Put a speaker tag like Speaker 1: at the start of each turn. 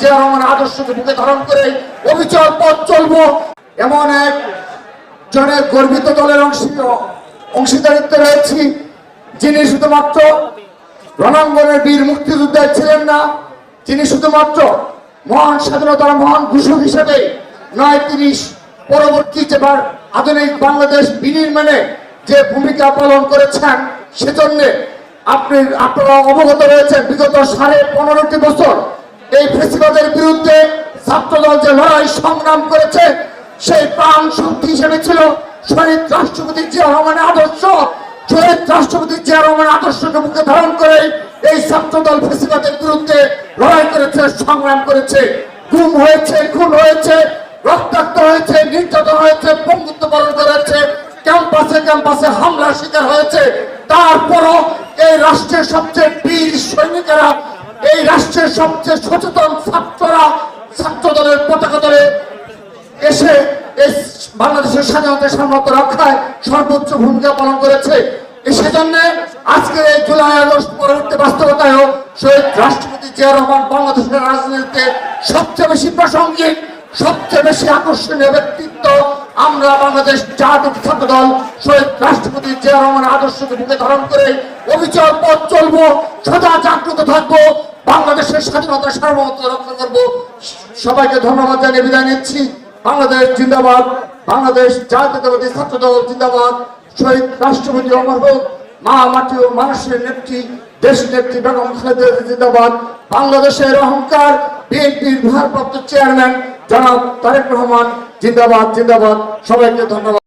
Speaker 1: জিয়া রহমানের আদর্শকে বুকে ধারণ করে অবিচল পথ চলবো, এমন এক জনের গর্বিত দলের অংশ, অংশীদারিত্ব রয়েছি, যিনি শুধুমাত্র রণাঙ্গনের বীর মুক্তিযোদ্ধা ছিলেন না তিনি শুধুমাত্র মহান স্বাধীনতার মহান ঘোষক হিসেবে নয়, তিনি পরবর্তী যেবার আধুনিক বাংলাদেশ বিনির্মাণে যে ভূমিকা পালন করেছেন, সেজন্য আপনি আপনারা অবগত রয়েছেন, বিগত সাড়ে পনেরোটি বছর এই ফেসিবাদের বিরুদ্ধে ছাত্রদল যে লড়াই সংগ্রাম করেছে, সেই প্রাণ শক্তি হিসেবে ছিল শহীদ রাষ্ট্রপতি জিয়া রহমানের আদর্শ। শহীদ রাষ্ট্রপতি জিয়া রহমানের আদর্শকে মুখে ধারণ করে এই ছাত্রদল ফেসিবাদের বিরুদ্ধে লড়াই করেছে, সংগ্রাম করেছে। গুম হয়েছে, খুন হয়েছে, রক্তাক্ত হয়েছে, নির্যাতন হয়েছে বন্ধুত্ব বরণ করেছে, ক্যাম্পাসে ক্যাম্পাসে হামলার শিকার হয়েছে। তারপরও এই রাষ্ট্রের সবচেয়ে বীর সৈনিকেরা এই রাষ্ট্রের সবচেয়ে সচেতন ছাত্ররা। ছাত্র দলের পতাকা দলে এসে বাংলাদেশের স্বাধীনতা সামর্থ্য রক্ষায় সর্বোচ্চ ভূমিকা পালন করেছে। সেজন্য আজকের এই জুলাই আগস্ট পরবর্তী বাস্তবতায়ও শহীদ রাষ্ট্রপতি জিয়া রহমান বাংলাদেশের রাজনীতিতে সবচেয়ে বেশি প্রাসঙ্গিক, সবচেয়ে বেশি আকর্ষণীয় ব্যক্তিত্ব আমরা বাংলাদেশ জাতীয় ছাত্র দল, শহীদ রাষ্ট্রপতি জিয়া আদর্শকে বুকে ধারণ করে অবিচল পথ চলবো, সদা জাগ্রত থাকব, বাংলাদেশের স্বাধীনতা সার্বভৌমত্ব রক্ষা করব। সবাইকে ধন্যবাদ জানিয়ে বিদায় নিচ্ছি। বাংলাদেশ জিন্দাবাদ, বাংলাদেশ জাতীয়তাবাদী ছাত্র দল জিন্দাবাদ, শহীদ রাষ্ট্রপতি অমর হোক, মা মাটি ও মানুষের নেত্রী, দেশ নেত্রী বেগম খালেদা জিন্দাবাদ, বাংলাদেশের অহংকার, বিএনপির ভারপ্রাপ্ত চেয়ারম্যান জনাব তারেক রহমান জিন্দাবাদ জিন্দাবাদ সবাইকে ধন্যবাদ।